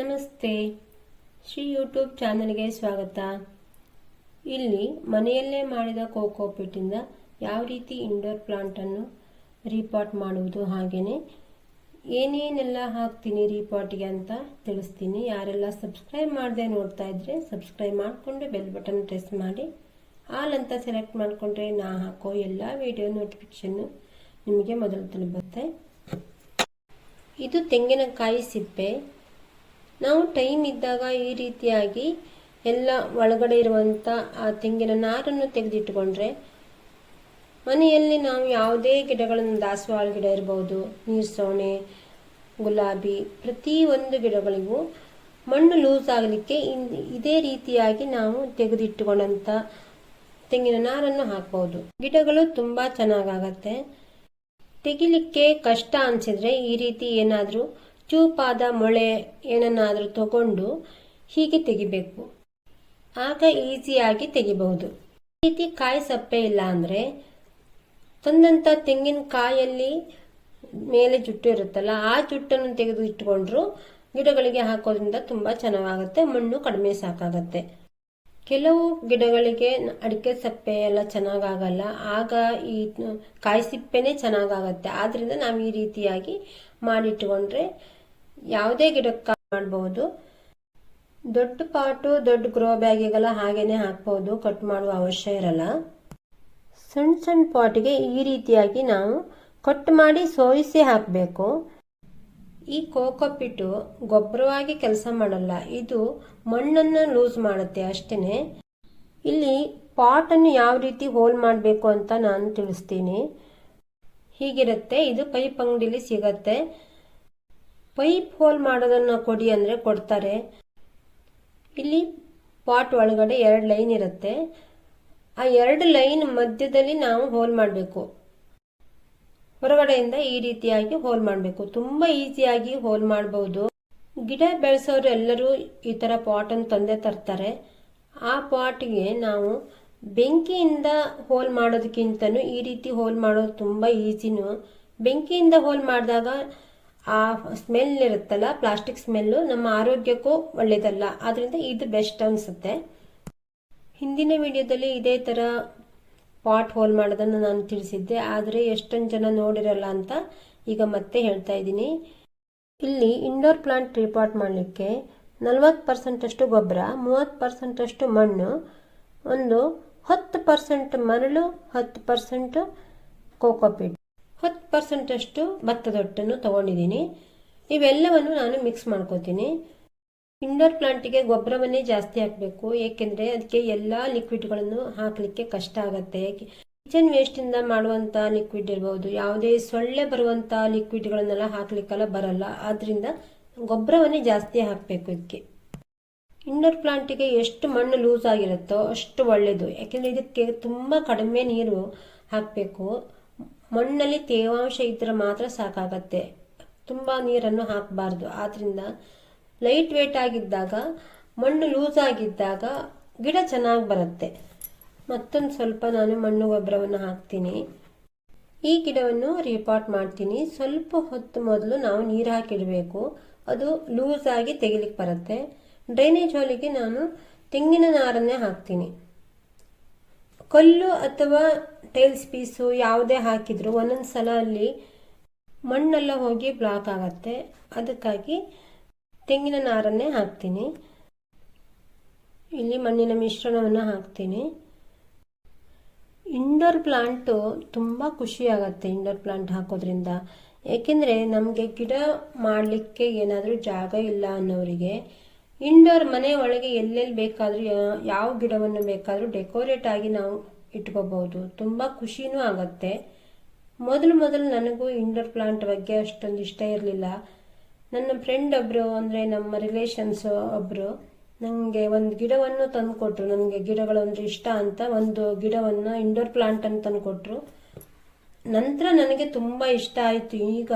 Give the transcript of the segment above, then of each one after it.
ನಮಸ್ತೆ. ಶ್ರೀ ಯೂಟ್ಯೂಬ್ ಚಾನಲ್ಗೆ ಸ್ವಾಗತ. ಇಲ್ಲಿ ಮನೆಯಲ್ಲೇ ಮಾಡಿದ ಕೋಕೋ ಪಿಟ್ಟಿಂದ ಯಾವ ರೀತಿ ಇಂಡೋರ್ ಪ್ಲಾಂಟನ್ನು ರೀಪಾಟ್ ಮಾಡುವುದು ಹಾಗೆಯೇ ಏನೇನೆಲ್ಲ ಹಾಕ್ತೀನಿ ರೀಪಾಟ್ಗೆ ಅಂತ ತಿಳಿಸ್ತೀನಿ. ಯಾರೆಲ್ಲ ಸಬ್ಸ್ಕ್ರೈಬ್ ಮಾಡದೆ ನೋಡ್ತಾ ಇದ್ರೆ ಸಬ್ಸ್ಕ್ರೈಬ್ ಮಾಡಿಕೊಂಡು ಬೆಲ್ ಬಟನ್ ಪ್ರೆಸ್ ಮಾಡಿ. ಆಲ್ ಅಂತ ಸೆಲೆಕ್ಟ್ ಮಾಡಿಕೊಂಡ್ರೆ ನಾ ಹಾಕೋ ಎಲ್ಲ ವಿಡಿಯೋ ನೋಟಿಫಿಕೇಷನ್ನು ನಿಮಗೆ ಮೊದಲು ತಲುಪುತ್ತೆ ಇದು ತೆಂಗಿನಕಾಯಿ ಸಿಪ್ಪೆ. ನಾವು ಟೈಮ್ ಇದ್ದಾಗ ಈ ರೀತಿಯಾಗಿ ಎಲ್ಲ ಒಳಗಡೆ ಇರುವಂಥ ಆ ತೆಂಗಿನ ನಾರನ್ನು ತೆಗೆದಿಟ್ಟುಕೊಂಡ್ರೆ ಮನೆಯಲ್ಲಿ ನಾವು ಯಾವುದೇ ಗಿಡಗಳನ್ನು ದಾಸವಾಳ ಗಿಡ ಇರ್ಬೋದು, ನೀರ್ಸೋಣೆ, ಗುಲಾಬಿ ಪ್ರತಿಯೊಂದು ಗಿಡಗಳಿಗೂ ಮಣ್ಣು ಲೂಸ್ ಆಗಲಿಕ್ಕೆ ಇದೇ ರೀತಿಯಾಗಿ ನಾವು ತೆಗೆದಿಟ್ಟುಕೊಂಡಂಥ ತೆಂಗಿನ ನಾರನ್ನು ಹಾಕ್ಬೋದು. ಗಿಡಗಳು ತುಂಬ ಚೆನ್ನಾಗಾಗತ್ತೆ. ತೆಗಿಲಿಕ್ಕೆ ಕಷ್ಟ ಅನಿಸಿದ್ರೆ ಈ ರೀತಿ ಏನಾದರೂ ಚೂಪಾದ ಮೊಳೆ ಏನನ್ನಾದರೂ ತಗೊಂಡು ಹೀಗೆ ತೆಗಿಬೇಕು. ಆಗ ಈಸಿಯಾಗಿ ತೆಗಿಬಹುದು. ಈ ರೀತಿ ಕಾಯಿ ಸಪ್ಪೆ ಇಲ್ಲ ಅಂದರೆ ತಂದಂಥ ತೆಂಗಿನಕಾಯಲ್ಲಿ ಮೇಲೆ ಜುಟ್ಟು ಇರುತ್ತಲ್ಲ, ಆ ಜುಟ್ಟನ್ನು ತೆಗೆದು ಇಟ್ಕೊಂಡ್ರು ಗಿಡಗಳಿಗೆ ಹಾಕೋದ್ರಿಂದ ತುಂಬ ಚೆನ್ನಾಗಾಗುತ್ತೆ, ಮಣ್ಣು ಕಡಿಮೆ ಸಾಕಾಗತ್ತೆ. ಕೆಲವು ಗಿಡಗಳಿಗೆ ಅಡಿಕೆ ಸಪ್ಪೆ ಎಲ್ಲ ಚೆನ್ನಾಗಾಗಲ್ಲ, ಆಗ ಈ ಕಾಯಿ ಸಿಪ್ಪೆನೇ ಚೆನ್ನಾಗಾಗತ್ತೆ. ಆದ್ದರಿಂದ ನಾವು ಈ ರೀತಿಯಾಗಿ ಮಾಡಿಟ್ಕೊಂಡ್ರೆ ಯಾವುದೇ ಗಿಡಕ್ಕೆ ಮಾಡಬಹುದು ದೊಡ್ಡ ಪಾಟು, ದೊಡ್ಡ ಗ್ರೋ ಬ್ಯಾಗಿಗೆಲ್ಲ ಹಾಗೇನೆ ಹಾಕ್ಬೋದು. ಕಟ್ ಮಾಡುವ ಅವಶ್ಯ ಇರಲ್ಲ. ಸಣ್ಣ ಸಣ್ಣ ಪಾಟಿಗೆ ಈ ರೀತಿಯಾಗಿ ನಾವು ಕಟ್ ಮಾಡಿ ಸೋಯಿಸಿ ಹಾಕಬೇಕು. ಈ ಕೋಕೋಪಿಟ್ಟು ಗೊಬ್ಬರವಾಗಿ ಕೆಲಸ ಮಾಡಲ್ಲ. ಇದು ಮಣ್ಣನ್ನು ಲೂಸ್ ಮಾಡುತ್ತೆ ಅಷ್ಟೇ ಇಲ್ಲಿ ಪಾಟನ್ನು ಯಾವ ರೀತಿ ಹೋಲ್ ಮಾಡಬೇಕು ಅಂತ ನಾನು ತಿಳಿಸ್ತೀನಿ. ಹೀಗಿರುತ್ತೆ. ಇದು ಪೈಪ್ ಅಂಗಡಿಲಿ ಸಿಗತ್ತೆ. ಪೈಪ್ ಹೋಲ್ ಮಾಡೋದನ್ನು ಕೊಡಿ ಅಂದರೆ ಕೊಡ್ತಾರೆ. ಇಲ್ಲಿ ಪಾಟ್ ಒಳಗಡೆ ಎರಡು ಲೈನ್ ಇರುತ್ತೆ. ಆ ಎರಡು ಲೈನ್ ಮಧ್ಯದಲ್ಲಿ ನಾವು ಹೋಲ್ ಮಾಡಬೇಕು. ಹೊರಗಡೆಯಿಂದ ಈ ರೀತಿಯಾಗಿ ಹೋಲ್ ಮಾಡಬೇಕು. ತುಂಬ ಈಸಿಯಾಗಿ ಹೋಲ್ ಮಾಡಬಹುದು ಗಿಡ ಬೆಳೆಸೋರು ಎಲ್ಲರೂ ಈ ಥರ ಪಾಟನ್ನು ತಂದೆ ತರ್ತಾರೆ. ಆ ಪಾಟ್ಗೆ ನಾವು ಬೆಂಕಿಯಿಂದ ಹೋಲ್ ಮಾಡೋದಕ್ಕಿಂತನೂ ಈ ರೀತಿ ಹೋಲ್ ಮಾಡೋದು ತುಂಬ ಈಸಿನೂ. ಬೆಂಕಿಯಿಂದ ಹೋಲ್ ಮಾಡಿದಾಗ ಆ ಸ್ಮೆಲ್ ಇರುತ್ತಲ್ಲ ಪ್ಲಾಸ್ಟಿಕ್ ಸ್ಮೆಲ್ಲು ನಮ್ಮ ಆರೋಗ್ಯಕ್ಕೂ ಒಳ್ಳೇದಲ್ಲ. ಆದ್ರಿಂದ ಇದು ಬೆಸ್ಟ್ ಅನಿಸುತ್ತೆ. ಹಿಂದಿನ ವಿಡಿಯೋದಲ್ಲಿ ಇದೇ ಥರ ಪಾಟ್ ಹೋಲ್ ಮಾಡೋದನ್ನು ನಾನು ತಿಳಿಸಿದ್ದೆ. ಆದರೆ ಎಷ್ಟೊಂದು ಜನ ನೋಡಿರಲ್ಲ ಅಂತ ಈಗ ಮತ್ತೆ ಹೇಳ್ತಾ ಇದ್ದೀನಿ. ಇಲ್ಲಿ ಇಂಡೋರ್ ಪ್ಲಾಂಟ್ ರಿಪಾಟ್ ಮಾಡಲಿಕ್ಕೆ ನಲ್ವತ್ತು ಪರ್ಸೆಂಟಷ್ಟು ಗೊಬ್ಬರ, ಮೂವತ್ತು ಪರ್ಸೆಂಟಷ್ಟು ಮಣ್ಣು, ಒಂದು ಹತ್ತು ಪರ್ಸೆಂಟ್ ಮರಳು, ಹತ್ತು ಪರ್ಸೆಂಟ್ ಕೋಕೋಪೀಟ್ ಹತ್ತು ಪರ್ಸೆಂಟಷ್ಟು ಭತ್ತದ ಹೊಟ್ಟನ್ನು ತಗೊಂಡಿದ್ದೀನಿ. ಇವೆಲ್ಲವನ್ನು ನಾನು ಮಿಕ್ಸ್ ಮಾಡ್ಕೋತೀನಿ. ಇಂಡೋರ್ ಪ್ಲಾಂಟಿಗೆ ಗೊಬ್ಬರವನ್ನೇ ಜಾಸ್ತಿ ಹಾಕಬೇಕು. ಏಕೆಂದರೆ ಅದಕ್ಕೆ ಎಲ್ಲ ಲಿಕ್ವಿಡ್ಗಳನ್ನು ಹಾಕಲಿಕ್ಕೆ ಕಷ್ಟ ಆಗುತ್ತೆ. ಕಿಚನ್ ವೇಸ್ಟಿಂದ ಮಾಡುವಂಥ ಲಿಕ್ವಿಡ್ ಇರ್ಬೋದು. ಯಾವುದೇ ಸೊಳ್ಳೆ ಬರುವಂಥ ಲಿಕ್ವಿಡ್ಗಳನ್ನೆಲ್ಲ ಹಾಕಲಿಕ್ಕೆಲ್ಲ ಬರಲ್ಲ. ಆದ್ದರಿಂದ ಗೊಬ್ಬರವನ್ನೇ ಜಾಸ್ತಿ ಹಾಕಬೇಕು ಇದಕ್ಕೆ ಇಂಡೋರ್ ಪ್ಲಾಂಟಿಗೆ ಎಷ್ಟು ಮಣ್ಣು ಲೂಸ್ ಆಗಿರುತ್ತೋ ಅಷ್ಟು ಒಳ್ಳೆಯದು ಯಾಕೆಂದರೆ ಇದಕ್ಕೆ ತುಂಬ ಕಡಿಮೆ ನೀರು ಹಾಕಬೇಕು. ಮಣ್ಣಲ್ಲಿ ತೇವಾಂಶ ಇದ್ದರೆ ಮಾತ್ರ ಸಾಕಾಗತ್ತೆ. ತುಂಬ ನೀರನ್ನು ಹಾಕಬಾರ್ದು. ಆದ್ರಿಂದ ಲೈಟ್ ವೇಟ್ ಆಗಿದ್ದಾಗ, ಮಣ್ಣು ಲೂಸ್ ಆಗಿದ್ದಾಗ ಗಿಡ ಚೆನ್ನಾಗಿ ಬರುತ್ತೆ. ಮತ್ತೊಂದು ಸ್ವಲ್ಪ ನಾನು ಮಣ್ಣು ಗೊಬ್ಬರವನ್ನು ಹಾಕ್ತೀನಿ. ಈ ಗಿಡವನ್ನು ರೀಪಾಟ್ ಮಾಡ್ತೀನಿ. ಸ್ವಲ್ಪ ಹೊತ್ತು ಮೊದಲು ನಾವು ನೀರು ಹಾಕಿಡಬೇಕು. ಅದು ಲೂಸ್ ಆಗಿ ತೆಗಿಲಿಕ್ಕೆ ಬರುತ್ತೆ. ಡ್ರೈನೇಜ್ ಹೋಲಿಗೆ ನಾನು ತೆಂಗಿನ ನಾರನ್ನೇ ಹಾಕ್ತೀನಿ. ಕಲ್ಲು ಅಥವಾ ಟೈಲ್ಸ್ ಪೀಸು ಯಾವುದೇ ಹಾಕಿದ್ರು ಒಂದೊಂದು ಸಲ ಅಲ್ಲಿ ಮಣ್ಣೆಲ್ಲ ಹೋಗಿ ಬ್ಲಾಕ್ ಆಗತ್ತೆ. ಅದಕ್ಕಾಗಿ ತೆಂಗಿನ ನಾರನ್ನೇ ಹಾಕ್ತೀನಿ. ಇಲ್ಲಿ ಮಣ್ಣಿನ ಮಿಶ್ರಣವನ್ನು ಹಾಕ್ತೀನಿ. ಇಂಡೋರ್ ಪ್ಲಾಂಟು ತುಂಬ ಖುಷಿಯಾಗತ್ತೆ ಇಂಡೋರ್ ಪ್ಲಾಂಟ್ ಹಾಕೋದ್ರಿಂದ. ಏಕೆಂದರೆ ನಮಗೆ ಗಿಡ ಮಾಡಲಿಕ್ಕೆ ಏನಾದರೂ ಜಾಗ ಇಲ್ಲ ಅನ್ನೋರಿಗೆ ಇಂಡೋರ್ ಮನೆ ಒಳಗೆ ಎಲ್ಲೆಲ್ಲಿ ಬೇಕಾದರೂ, ಯಾವ ಗಿಡವನ್ನು ಬೇಕಾದರೂ ಡೆಕೋರೇಟ್ ಆಗಿ ನಾವು ಇಟ್ಕೋಬಹುದು. ತುಂಬ ಖುಷಿನೂ ಆಗತ್ತೆ. ಮೊದಲು ಮೊದಲು ನನಗೂ ಇಂಡೋರ್ ಪ್ಲಾಂಟ್ ಬಗ್ಗೆ ಅಷ್ಟೊಂದು ಇಷ್ಟ ಇರಲಿಲ್ಲ. ನನ್ನ ಫ್ರೆಂಡ್ ಒಬ್ಬರು ಅಂದರೆ ನಮ್ಮ ರಿಲೇಷನ್ಸ್ ಒಬ್ಬರು ನನಗೆ ಒಂದು ಗಿಡವನ್ನು ತಂದುಕೊಟ್ರು. ನನಗೆ ನನಗೆ ಗಿಡಗಳಂದ್ರೆ ಇಷ್ಟ ಅಂತ ಒಂದು ಗಿಡವನ್ನು ಇಂಡೋರ್ ಪ್ಲಾಂಟ್ ಅಂತ ನಂತರ ನನಗೆ ತುಂಬ ಇಷ್ಟ ಆಯಿತು. ಈಗ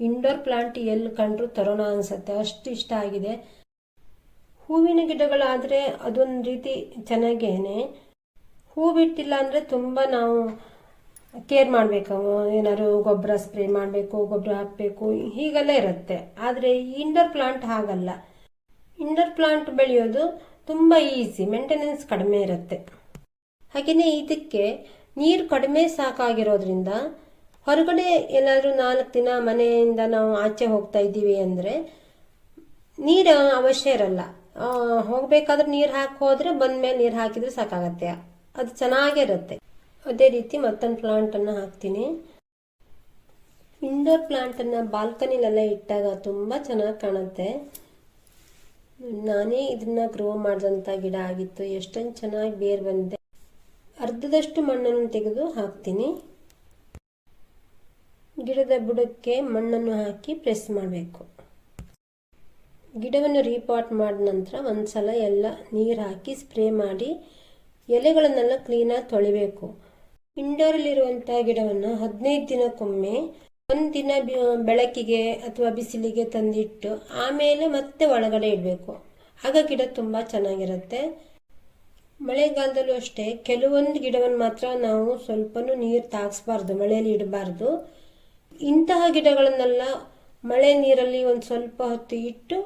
ಇಂಡೋರ್ ಪ್ಲಾಂಟ್ ಎಲ್ಲಿ ಕಂಡ್ರು ತರೋಣ ಅನಿಸುತ್ತೆ. ಅಷ್ಟು ಇಷ್ಟ ಆಗಿದೆ. ಹೂವಿನ ಗಿಡಗಳಾದರೆ ಅದೊಂದು ರೀತಿ ಚೆನ್ನಾಗೇನೆ. ಹೂ ಬಿಟ್ಟಿಲ್ಲ ಅಂದರೆ ತುಂಬ ನಾವು ಕೇರ್ ಮಾಡಬೇಕು. ಏನಾದ್ರು ಗೊಬ್ಬರ ಸ್ಪ್ರೇ ಮಾಡಬೇಕು, ಗೊಬ್ಬರ ಹಾಕಬೇಕು, ಹೀಗೆಲ್ಲ ಇರುತ್ತೆ. ಆದರೆ ಇಂಡರ್ ಪ್ಲಾಂಟ್ ಹಾಗಲ್ಲ. ಇಂಡರ್ ಪ್ಲಾಂಟ್ ಬೆಳೆಯೋದು ತುಂಬ ಈಸಿ ಮೇಂಟೆನೆನ್ಸ್ ಕಡಿಮೆ ಇರುತ್ತೆ. ಹಾಗೆಯೇ ಇದಕ್ಕೆ ನೀರು ಕಡಿಮೆ ಸಾಕಾಗಿರೋದ್ರಿಂದ ಹೊರಗಡೆ ಎಲ್ಲಾದರೂ ನಾಲ್ಕು ದಿನ ಮನೆಯಿಂದ ನಾವು ಆಚೆ ಹೋಗ್ತಾ ಇದ್ದೀವಿ ಅಂದರೆ ನೀರು ಅವಶ್ಯ ಇರಲ್ಲ. ಹೋಗಬೇಕಾದ್ರೆ ನೀರು ಹಾಕಿ ಬಂದ ಮೇಲೆ ನೀರು ಹಾಕಿದ್ರೆ ಸಾಕಾಗತ್ತೆ. ಅದು ಚೆನ್ನಾಗಿರುತ್ತೆ. ಅದೇ ರೀತಿ ಮತ್ತೊಂದು ಪ್ಲಾಂಟನ್ನು ಹಾಕ್ತೀನಿ. ಇಂಡೋರ್ ಪ್ಲಾಂಟನ್ನು ಬಾಲ್ಕನಿಲೆಲ್ಲ ಇಟ್ಟಾಗ ತುಂಬ ಚೆನ್ನಾಗಿ ಕಾಣುತ್ತೆ. ನಾನೇ ಇದನ್ನ ಗ್ರೋ ಮಾಡಿದಂಥ ಗಿಡ ಆಗಿತ್ತು. ಎಷ್ಟೊಂದು ಚೆನ್ನಾಗಿ ಬೇರು ಬಂದಿದೆ. ಅರ್ಧದಷ್ಟು ಮಣ್ಣನ್ನು ತೆಗೆದು ಹಾಕ್ತೀನಿ. ಗಿಡದ ಬುಡಕ್ಕೆ ಮಣ್ಣನ್ನು ಹಾಕಿ ಪ್ರೆಸ್ ಮಾಡಬೇಕು. ಗಿಡವನ್ನು ರೀಪಾಟ್ ಮಾಡಿದ ನಂತರ ಒಂದ್ಸಲ ಎಲ್ಲ ನೀರು ಹಾಕಿ ಸ್ಪ್ರೇ ಮಾಡಿ ಎಲೆಗಳನ್ನೆಲ್ಲ ಕ್ಲೀನಾಗಿ ತೊಳಿಬೇಕು. ಇಂಡೋರಲ್ಲಿರುವಂಥ ಗಿಡವನ್ನು ಹದಿನೈದು ದಿನಕ್ಕೊಮ್ಮೆ ಒಂದು ದಿನ ಬೆಳಕಿಗೆ ಅಥವಾ ಬಿಸಿಲಿಗೆ ತಂದಿಟ್ಟು ಆಮೇಲೆ ಮತ್ತೆ ಒಳಗಡೆ ಇಡಬೇಕು. ಆಗ ಗಿಡ ತುಂಬ ಚೆನ್ನಾಗಿರುತ್ತೆ. ಮಳೆಗಾಲದಲ್ಲೂ ಅಷ್ಟೇ ಕೆಲವೊಂದು ಗಿಡವನ್ನು ಮಾತ್ರ ನಾವು ಸ್ವಲ್ಪನೂ ನೀರು ತಾಗಿಸ್ಬಾರ್ದು, ಮಳೆಯಲ್ಲಿ ಇಡಬಾರ್ದು. ಇಂತಹ ಗಿಡಗಳನ್ನೆಲ್ಲ ಮಳೆ ನೀರಲ್ಲಿ ಒಂದು ಸ್ವಲ್ಪ ಹೊತ್ತು ಇಟ್ಟು,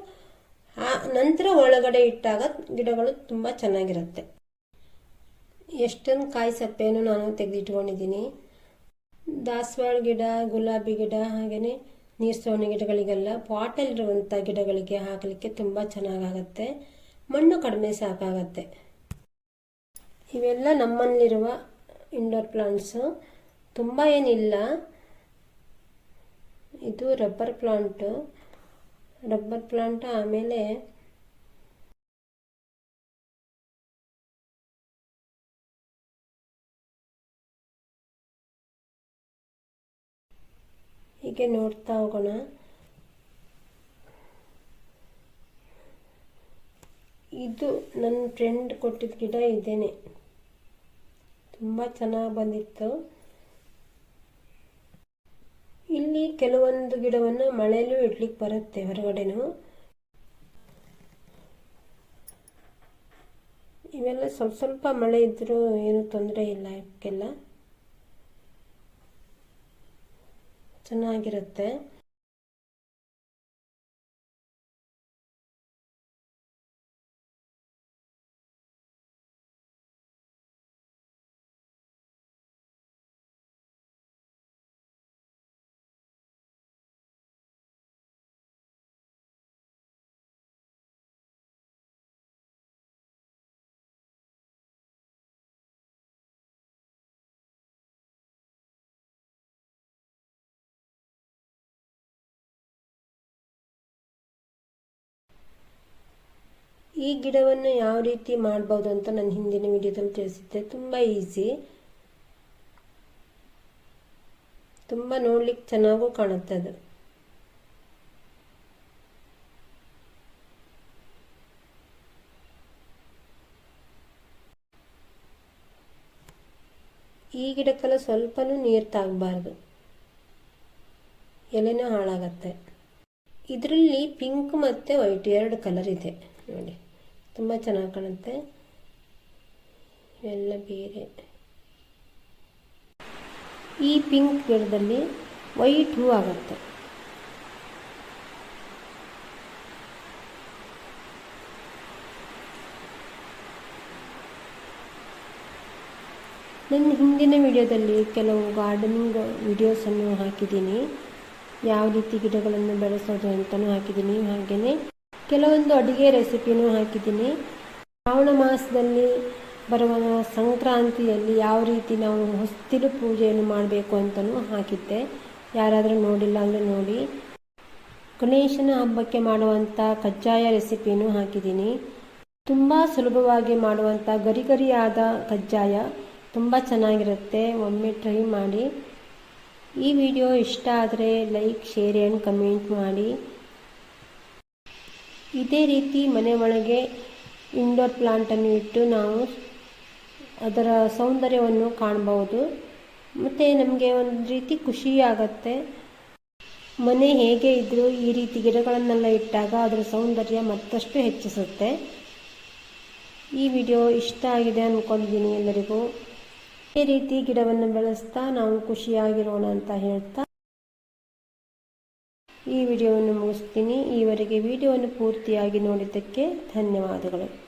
ಆ ನಂತರ ಒಳಗಡೆ ಇಟ್ಟಾಗ ಗಿಡಗಳು ತುಂಬ ಚೆನ್ನಾಗಿರುತ್ತೆ. ಎಷ್ಟೊಂದು ಕಾಯಿ ಸಪ್ಪೆಯನ್ನು ನಾನು ತೆಗೆದಿಟ್ಕೊಂಡಿದ್ದೀನಿ. ದಾಸವಾಳ ಗಿಡ, ಗುಲಾಬಿ ಗಿಡ ಹಾಗೆಯೇ ನೀರ್ಸೋಣಿ ಗಿಡಗಳಿಗೆಲ್ಲ ಪಾಟಲ್ಲಿರುವಂಥ ಗಿಡಗಳಿಗೆ ಹಾಕಲಿಕ್ಕೆ ತುಂಬ ಚೆನ್ನಾಗಾಗತ್ತೆ. ಮಣ್ಣು ಕಡಿಮೆ ಸಾಕಾಗತ್ತೆ. ಇವೆಲ್ಲ ನಮ್ಮಲ್ಲಿರುವ ಇಂಡೋರ್ ಪ್ಲಾಂಟ್ಸು ತುಂಬ ಏನಿಲ್ಲ. ಇದು ರಬ್ಬರ್ ಪ್ಲಾಂಟು ರಬ್ಬರ್ ಪ್ಲಾಂಟ್ ಆಮೇಲೆ ಹೀಗೆ ನೋಡ್ತಾ ಹೋಗೋಣ. ಇದು ನನ್ನ ಫ್ರೆಂಡ್ ಕೊಟ್ಟಿದ್ದ ಗಿಡ ಇದೇನೆ. ತುಂಬ ಚೆನ್ನಾಗಿ ಬಂದಿತ್ತು. ಇಲ್ಲಿ ಕೆಲವೊಂದು ಗಿಡವನ್ನು ಮಳೆಯಲ್ಲೂ ಇಡ್ಲಿಕ್ಕೆ ಬರುತ್ತೆ ಹೊರಗಡೆನೂ. ಇವೆಲ್ಲ ಸ್ವಲ್ಪ ಸ್ವಲ್ಪ ಮಳೆ ಇದ್ದರೂ ಏನು ತೊಂದರೆ ಇಲ್ಲ ಇವಕ್ಕೆಲ್ಲ ಚೆನ್ನಾಗಿರುತ್ತೆ. ಈ ಗಿಡವನ್ನು ಯಾವ ರೀತಿ ಮಾಡ್ಬೋದು ಅಂತ ನಾನು ಹಿಂದಿನ ವಿಡಿಯೋದಲ್ಲಿ ತಿಳಿಸಿದ್ದೆ. ತುಂಬ ಈಸಿ. ತುಂಬ ನೋಡ್ಲಿಕ್ಕೆ ಚೆನ್ನಾಗೂ ಕಾಣುತ್ತೆ ಅದು. ಈ ಗಿಡಕ್ಕೆಲ್ಲ ಸ್ವಲ್ಪನೂ ನೀರು ತಾಗಬಾರ್ದು. ಎಲೆನೂ ಹಾಳಾಗತ್ತೆ. ಇದರಲ್ಲಿ ಪಿಂಕ್ ಮತ್ತು ವೈಟ್ ಎರಡು ಕಲರ್ ಇದೆ. ನೋಡಿ. ತುಂಬ ಚೆನ್ನಾಗಿ ಕಾಣುತ್ತೆ. ಎಲ್ಲ ಬೇರೆ. ಈ ಪಿಂಕ್ ಗಿಡದಲ್ಲಿ ವೈಟ್ ಹೂ ಆಗುತ್ತೆ. ನನ್ನ ಹಿಂದಿನ ವಿಡಿಯೋದಲ್ಲಿ ಕೆಲವು ಗಾರ್ಡನಿಂಗ್ ವಿಡಿಯೋಸನ್ನು ಹಾಕಿದ್ದೀನಿ. ಯಾವ ರೀತಿ ಗಿಡಗಳನ್ನು ಬೆಳೆಸೋದು ಅಂತಲೂ ಹಾಕಿದ್ದೀನಿ. ಹಾಗೆಯೇ ಕೆಲವೊಂದು ಅಡುಗೆ ರೆಸಿಪಿನೂ ಹಾಕಿದ್ದೀನಿ. ಶ್ರಾವಣ ಮಾಸದಲ್ಲಿ ಬರುವ ಸಂಕ್ರಾಂತಿಯಲ್ಲಿ ಯಾವ ರೀತಿ ನಾವು ಹೊಸ್ತಿಲು ಪೂಜೆಯನ್ನು ಮಾಡಬೇಕು ಅಂತಲೂ ಹಾಕಿದ್ದೆ. ಯಾರಾದರೂ ನೋಡಿಲ್ಲ ಅಂದರೆ ನೋಡಿ. ಗಣೇಶನ ಹಬ್ಬಕ್ಕೆ ಮಾಡುವಂಥ ಕಜ್ಜಾಯ ರೆಸಿಪಿನೂ ಹಾಕಿದ್ದೀನಿ. ತುಂಬ ಸುಲಭವಾಗಿ ಮಾಡುವಂಥ ಗರಿಗರಿಯಾದ ಕಜ್ಜಾಯ ತುಂಬ ಚೆನ್ನಾಗಿರುತ್ತೆ. ಒಮ್ಮೆ ಟ್ರೈ ಮಾಡಿ. ಈ ವಿಡಿಯೋ ಇಷ್ಟ ಆದರೆ ಲೈಕ್, ಶೇರ್ ಆ್ಯಂಡ್ ಕಮೆಂಟ್ ಮಾಡಿ. ಇದೇ ರೀತಿ ಮನೆ ಒಳಗೆ ಇಂಡೋರ್ ಪ್ಲಾಂಟನ್ನು ಇಟ್ಟು ನಾವು ಅದರ ಸೌಂದರ್ಯವನ್ನು ಕಾಣಬಹುದು. ಮತ್ತು ನಮಗೆ ಒಂದು ರೀತಿ ಖುಷಿ ಆಗುತ್ತೆ. ಮನೆ ಹೇಗೆ ಇದ್ದರೂ ಈ ರೀತಿ ಗಿಡಗಳನ್ನೆಲ್ಲ ಇಟ್ಟಾಗ ಅದರ ಸೌಂದರ್ಯ ಮತ್ತಷ್ಟು ಹೆಚ್ಚಿಸುತ್ತೆ. ಈ ವಿಡಿಯೋ ಇಷ್ಟ ಆಗಿದೆ ಅಂದ್ಕೊಂಡಿದ್ದೀನಿ ಎಲ್ಲರಿಗೂ. ಈ ರೀತಿ ಗಿಡವನ್ನು ಬೆಳೆಸ್ತಾ ನಾವು ಖುಷಿಯಾಗಿರೋಣ ಅಂತ ಹೇಳ್ತಾ ಈ ವಿಡಿಯೋವನ್ನು ಮುಗಿಸ್ತೀನಿ. ಈವರೆಗೆ ವಿಡಿಯೋವನ್ನು ಪೂರ್ತಿಯಾಗಿ ನೋಡಿದ್ದಕ್ಕೆ ಧನ್ಯವಾದಗಳು.